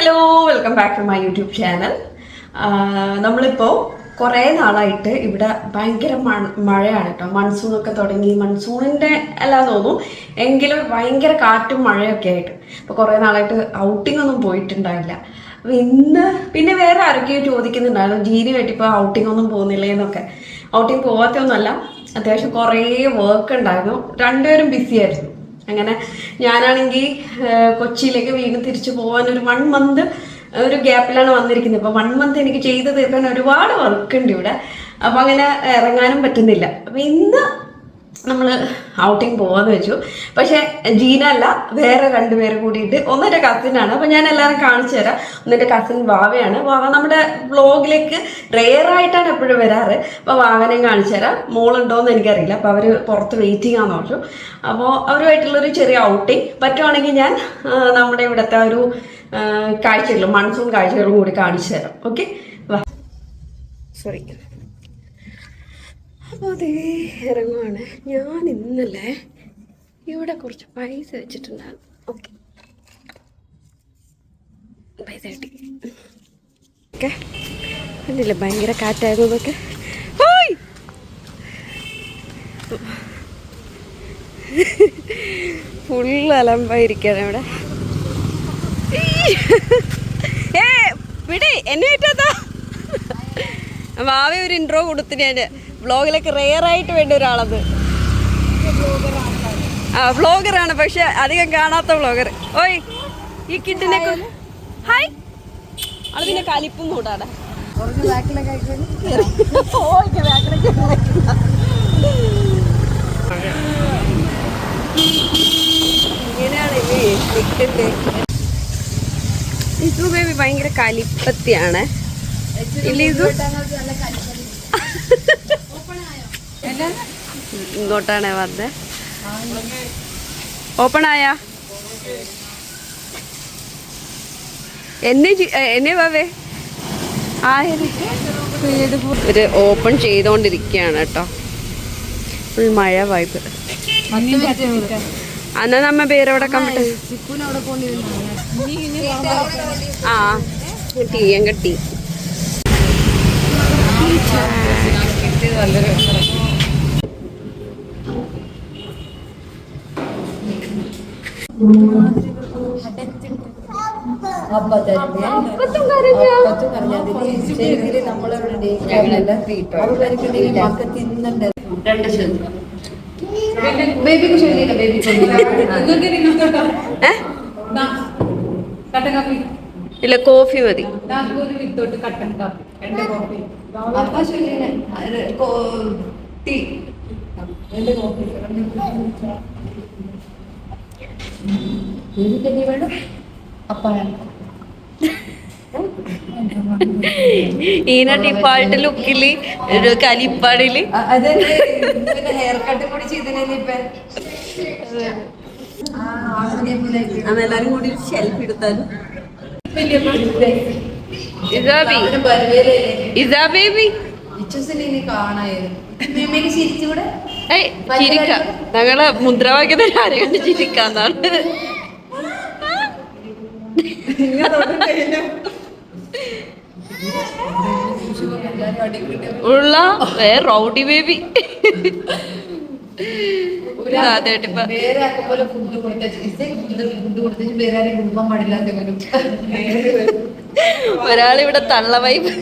Hello welcome back to my YouTube channel നമ്മളിപ്പോൾ കുറേ നാളായിട്ട് ഇവിടെ ഭയങ്കര മഴ മഴയാണ് കേട്ടോ മൺസൂണൊക്കെ തുടങ്ങി. മൺസൂണിന്റെ അല്ല തോന്നും എങ്കിലും ഭയങ്കര കാറ്റും മഴയൊക്കെ ആയിട്ട്. അപ്പോൾ കുറേ നാളായിട്ട് ഔട്ടിംഗ് ഒന്നും പോയിട്ടുണ്ടാവില്ല അപ്പോൾ ഇന്ന് പിന്നെ വേറെ ആരൊക്കെയോ ചോദിക്കുന്നുണ്ടായിരുന്നു. ജീനി ഇപ്പോൾ ഔട്ടിംഗ് ഒന്നും പോകുന്നില്ലേ എന്നൊക്കെ. ഔട്ടിംഗ് പോകാത്തൊന്നുമല്ല അത്യാവശ്യം കുറേ വർക്ക് ഉണ്ടായിരുന്നു. രണ്ടുപേരും ബിസി ആയിരുന്നു. അങ്ങനെ ഞാനാണെങ്കിൽ കൊച്ചിയിലേക്ക് വീണ്ടും തിരിച്ചു പോകാൻ ഒരു വൺ മന്ത് ഒരു ഗ്യാപ്പിലാണ് വന്നിരിക്കുന്നത്. അപ്പോൾ വൺ മന്ത് എനിക്ക് ചെയ്ത് തീർക്കാൻ ഒരുപാട് വർക്ക് ഉണ്ട് ഇവിടെ. അപ്പോൾ അങ്ങനെ ഇറങ്ങാനും പറ്റുന്നില്ല. അപ്പോൾ ഇന്ന് നമ്മൾ ഔട്ടിങ് പോവാന്ന് വെച്ചു. പക്ഷേ ജീന അല്ല വേറെ രണ്ടുപേരെ കൂടിയിട്ട്. ഒന്നെന്റെ കസിനാണ് അപ്പം ഞാൻ എല്ലാവരും കാണിച്ചു തരാം. ഒന്നെന്റെ കസിൻ വാവയാണ്. വാവ നമ്മുടെ വ്ളോഗിലേക്ക് റെയർ ആയിട്ടാണ് എപ്പോഴും വരാറ്. അപ്പോൾ വാവനെയും കാണിച്ചു തരാം. മോളുണ്ടോയെന്ന് എനിക്കറിയില്ല. അപ്പോൾ അവർ പുറത്ത് വെയിറ്റിംഗ് ആണെന്ന് പറഞ്ഞു. അപ്പോൾ അവരുമായിട്ടുള്ളൊരു ചെറിയ ഔട്ടിങ് പറ്റുവാണെങ്കിൽ ഞാൻ നമ്മുടെ ഇവിടുത്തെ ഒരു കാഴ്ചകളും മൺസൂൺ കാഴ്ചകളും കൂടി കാണിച്ചു തരാം. ഓക്കെ വാ. സോറി അപ്പോൾ അതേ ഇറങ്ങുവാണ്. ഞാൻ ഇന്നലെ ഇവിടെ കുറച്ച് പൈസ വെച്ചിട്ടുണ്ടായിരുന്നു. ഓക്കെ. പൈസ കിട്ടി. ഓക്കെ. അല്ലേ ഭയങ്കര കാറ്റായിരുന്നു ഓയ് ഫുള്ള് അലമ്പായിരിക്കാണ് ഇവിടെ. ഏ വിടേ എന്നെ പറ്റാത്ത ഭാവി ഒരു ഇൻട്രോ കൊടുത്തു ഞാൻ വ്ളോഗിലൊക്കെ റെയർ ആയിട്ട് വേണ്ട ഒരാളത്. ആ വ്ളോഗറാണ് പക്ഷെ അധികം കാണാത്ത വ്ളോഗർ. ഓയ് ഈ കിഡിനെ ഹായ്. അത് പിന്നെ കലിപ്പും കൂടാടാ ഇങ്ങനെയാണ് ബേബി ഭയങ്കര കലിപ്പത്തിയാണ്. ഇല്ല ഇതു ഇങ്ങോട്ടാണ്? വന്നത് ഓപ്പൺ ആയാ എന്നെ എന്നെ വാവേ ഒരു ഓപ്പൺ ചെയ്തോണ്ടിരിക്കുകയാണ് കേട്ടോ. ഫുൾ മഴ വൈബ് അന്നാ നമ്മ പേരവിടെ കമ്പിട്ട് ആ ടീ എങ്ക ടീ ഏ? ഇല്ല കോഫി മതി. രണ്ട് കോഫി. ടീ. ഈന ഡിഫാൾട്ട് ലുക്കിൽ ഒരു കലിപ്പാടിൽ. ഇസാബേബി പിന്നെ ഹെയർ കട്ട് കൂടി ചെയ്തല്ലേ ഇപ്പൊ? ഷെൽഫ് എടുത്താലും? ഇസാ ബേബി. ഇച്ചസിനെ ഇനി കാണായിരുന്നു ഏയ് ചിരിക്ക. ഞങ്ങളെ മുദ്രാവാക്യത്തിൽ ആരെയും കണ്ട് ചിരിക്കാന്നാണ്. ഉള്ള റൗഡി ബേബി. ഒരാളിവിടെ തള്ള വൈബ്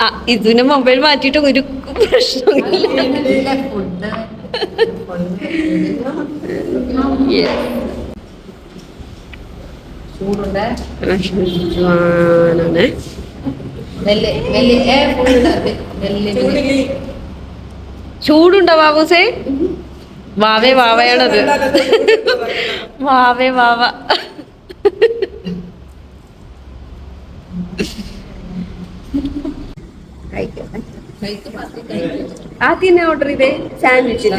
ആ ഇതിന് മൊബൈൽ മാറ്റിയിട്ട് ഒരു പ്രശ്നമില്ല. ചൂടുണ്ട്? ചൂടുണ്ടോ ബാബൂസേ? വാവേ വാവയാണത്. വാവേ വാവ. ആദ്യം തന്നെ ഓർഡർ ചെയ്തേ? സാൻഡ്വിച്ചിന്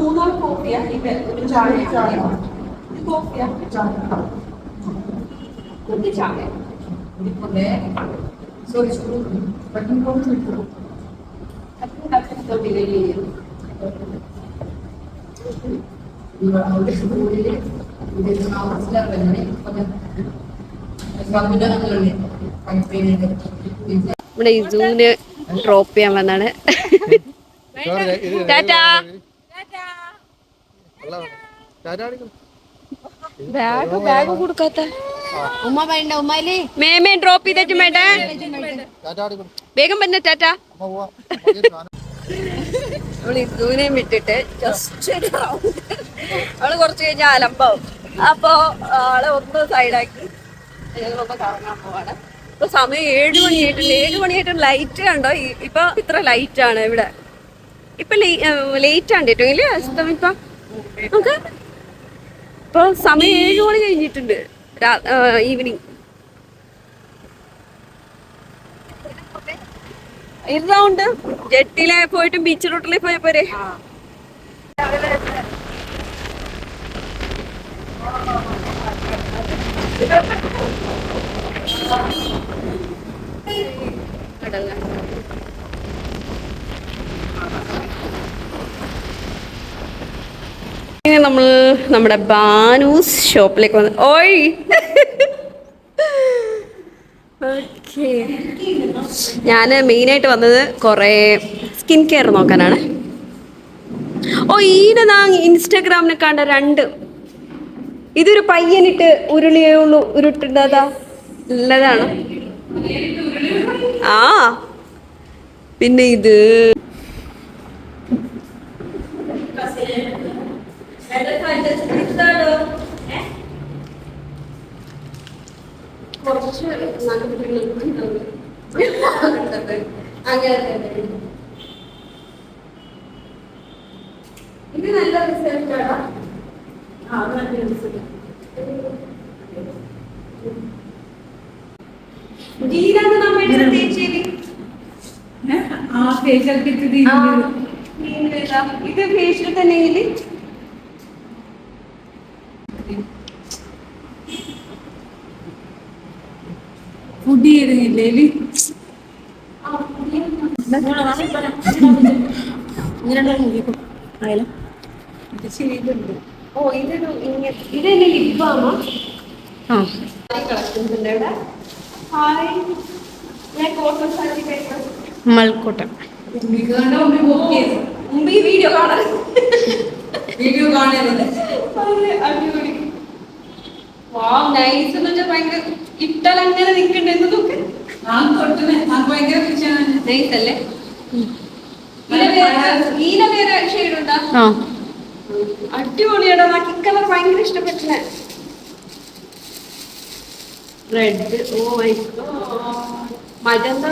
മൂന്നാർ കോഫിയാ ഇത് ഒരു ചായ. കോഫിയാ ചായ. മനസ്സിലാവുന്നേ ബാബുന്റെ മക്കളുണ്ട് പണിപ്പേരുണ്ട് നമ്മുടെ ഇസൂന് ഡ്രോപ്പ് ചെയ്യാൻ വന്നാണ്. ടാറ്റാ. ബാഗ് ബാഗ് കൊടുക്കാത്ത. ഉമ്മ വേണ്ട ഉമ്മയിൽ. മേമേ ഡ്രോപ്പ് ചെയ്തേച്ചു മേട്ടെ വേഗം പറഞ്ഞ ടാറ്റ. നമ്മൾ ഇസൂനെ വിട്ടിട്ട് ജസ്റ്റ് ഒരു റൗണ്ട് അവൾ കുറച്ച് കഴിഞ്ഞാൽ അലമ്പാവും. അപ്പൊ ആളെ ഒന്ന് സൈഡാക്കി ഞങ്ങളൊന്ന് കറങ്ങാൻ പോവാണ്. ഇപ്പൊ സമയം ഏഴ് മണിയായിട്ടുണ്ട് ഏഴ് മണിയായിട്ട് ലൈറ്റ് കണ്ടോ? ഇപ്പൊ ഇത്ര ലൈറ്റ് ആണ് ഇവിടെ. ഇപ്പൊ ലേറ്റ് ആണ് കേട്ടോ. ഇല്ലേ അസ്തം ഇപ്പൊ നമുക്ക് ഇപ്പൊ സമയം ഏഴ് മണി കഴിഞ്ഞിട്ടുണ്ട്. ഈവനിങ് ഇരുന്നോണ്ട്. ജെട്ടിലെ പോയിട്ടും ബീച്ച് റൂട്ടിൽ പോയ പോരെ നമ്മൾ നമ്മുടെ ബാനൂസ് ഷോപ്പിലേക്ക് വന്ന് ഓയ്! ഓക്കെ. ഞാൻ മെയിനായിട്ട് വന്നത് കുറേ സ്കിൻ കെയർ നോക്കാനാണ്. ഓ ഈനെ നാ ഇൻസ്റ്റാഗ്രാമിനെ കണ്ട രണ്ട് ഇതൊരു പയ്യനിട്ട് ഉരുളിയേ ഉള്ളൂ ഉരുട്ടുണ്ടതാ നല്ലതാണ്. ആ പിന്നെ ഇത് ഇത് നല്ല റിസൾട്ട് ആണോ ആ നല്ല റിസൾട്ട് ജീരാണ് നമ്മുടെ തേച്ചേരി ആ ഫേഷ്യൽ കിറ്റ് ഇത് ഫേഷ്യൽ തന്നെ ഫുഡ് ചെയ്തില്ലേ ഓ ഇതൊരു ഇതെന്നെ ലിപ്പാണോ ആ കളക്ഷൻസ് ഉണ്ട് ഇവിടെ ഹായ് ഞാൻ കോട്ടൺ സാരി കഴിക്കണം മൽക്കോട്ട. മുമ്പ് ഈ വീഡിയോ കാണാൻ വീഡിയോ കാണുന്നില്ല അടിപൊളി വാ നൈസ് എന്ന് വെച്ചാൽ ഭയങ്കര ഇട്ടാൽ അങ്ങനെ നിൽക്കണ്ടെന്ന് നോക്ക് ഭയങ്കര ഷെയ്ഡ് ഉണ്ടാ അടിപൊളിയാടാ. എനിക്ക് കളർ ഭയങ്കര ഇഷ്ടപ്പെട്ടില്ല റെഡ് ഓ മൈ മജന്ത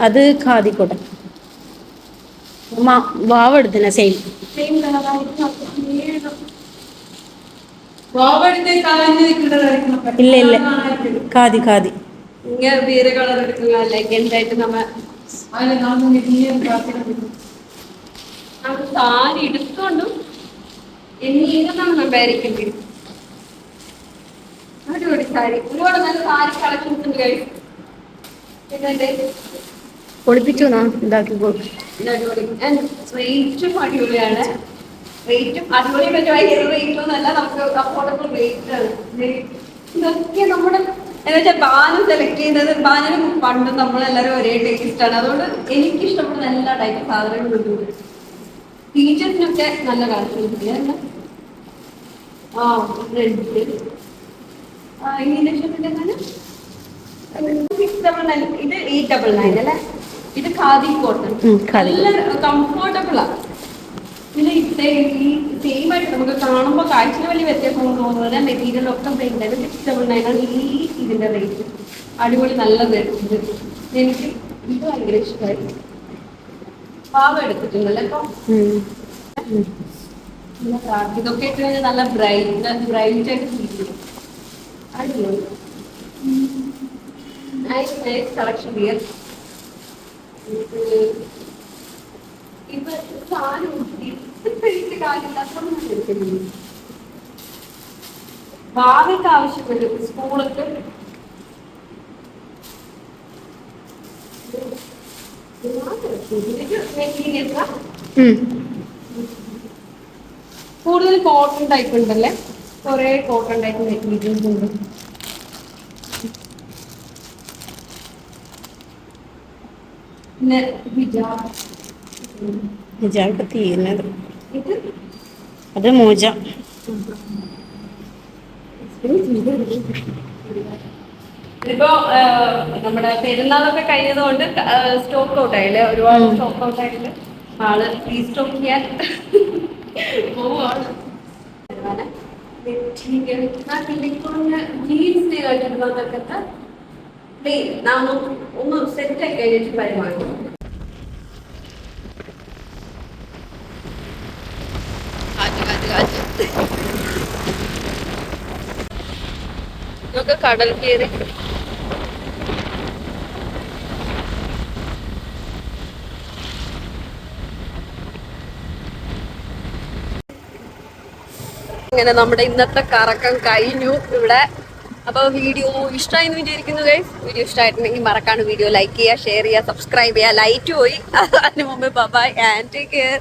അത് ഖാദിക്കോട്ടൻ വാവ് എടുത്തിന സെയിം. സെയിം കളറായിട്ട് ഇല്ല ഇല്ല. ഖാദി ഖാദി. ഇങ്ങനെ വേറെ കളർ എടുക്കുക നമ്മ നമുക്ക് സാരി എടുത്തോണ്ടും എന്നീന്നാണ് മെമ്പാരിക്കേണ്ടി അടിപൊളി സാരി ഒരുപാട് നല്ല സാരി കളക്ഷൻസ് ഉണ്ട്. പിന്നെ അടിപൊളിയാണ്. റേറ്റും അതുപോലെ പറ്റി ഭയങ്കര റേറ്റ് ഒന്നല്ല നമുക്ക് അഫോർഡബിൾ റേറ്റ് ഇതൊക്കെ നമ്മുടെ എന്ന് വെച്ചാൽ ബാനം സെലക്ട് ബാനിന് പണ്ട് നമ്മളെല്ലാവരും ഒരേ ടേസ്റ്റാണ് അതുകൊണ്ട് എനിക്ക് ഇഷ്ടപ്പെടുന്ന എല്ലാ ടൈപ്പ് സാധനങ്ങളും ടീച്ചേഴ്സിനൊക്കെ നല്ല ഉണ്ട്. ആ റെഡ് ആ സിക്സ് ഡബിൾ നയൻ ഇത് എയ്റ്റ് ഡബിൾ നയൻ അല്ലേ? ഇത് ഖാദി കോട്ടൺ നല്ല കംഫർട്ടബിൾ ആണ് ഈ സെയിം ആയിട്ട് നമുക്ക് കാണുമ്പോൾ കാഴ്ചയിൽ വലിയ വ്യത്യാസം തോന്നുന്നത് മെറ്റീരിയലൊക്കെ ഉണ്ട്. സിക്സ് ഡബിൾ നയൻ ആണ്. ഈ ഇതിന്റെ റേറ്റ് അടിപൊളി നല്ലത് എനിക്ക് ഇത് ഭയങ്കര ഇഷ്ടമായി പാവ എടുത്തിട്ടുണ്ടല്ലോ. ഉം. ഇതൊക്കെ ഇട്ട് കഴിഞ്ഞാൽ നല്ല ബ്രൈറ്റ് ബ്രൈറ്റ് ആയിട്ട് ഇരിക്കും. അടിപൊളി. നൈസ് നൈസ് കളക്ഷൻ ഡിയർ ഇപ്പൊ സാധനം ഭാവിക്ക് ആവശ്യപ്പെട്ടു സ്കൂളൊക്കെ കൂടുതൽ കോട്ടൺ ടൈപ്പ് ഉണ്ടല്ലേ? കുറെ കോട്ടൺ ടൈപ്പ് മെറ്റീരിയൽസ് ഉണ്ട്. പിന്നെ ഹിജാബ്. ഹിജാബ് തീരുന്നത്. അത് മൂജ. ഇപ്പോ നമ്മുടെ പെരുന്നാളൊക്കെ കഴിഞ്ഞതുകൊണ്ട് സ്റ്റോക്ക് ഔട്ട് ആയില്ലേ? ഒരുപാട് സ്റ്റോക്ക് ഔട്ട് ആയിട്ട് ആൾ റീസ്റ്റോക്ക് ചെയ്യാൻ പോവാണ് മെറ്റീരിയൽ ജീൻസിനെ ഒന്ന് സെറ്റ് ആയി കഴിഞ്ഞിട്ട് പരിമാറി കാറ്റ് കാറ്റ് കാറ്റ് നമുക്ക് കടൽ കയറി. ഇങ്ങനെ നമ്മുടെ ഇന്നത്തെ കറക്കം കഴിഞ്ഞു ഇവിടെ. അപ്പോൾ വീഡിയോ ഇഷ്ടമായി എന്ന് വിചാരിക്കുന്നു ഗൈസ് വീഡിയോ ഇഷ്ടമായിട്ടുണ്ടെങ്കിൽ മറക്കാണ് വീഡിയോ ലൈക്ക് ചെയ്യുക ഷെയർ ചെയ്യുക സബ്സ്ക്രൈബ് ചെയ്യുക ലൈറ്റ് പോയി. അതിന് മുമ്പ് ബൈ ആൻഡ് ടേക്ക് കെയർ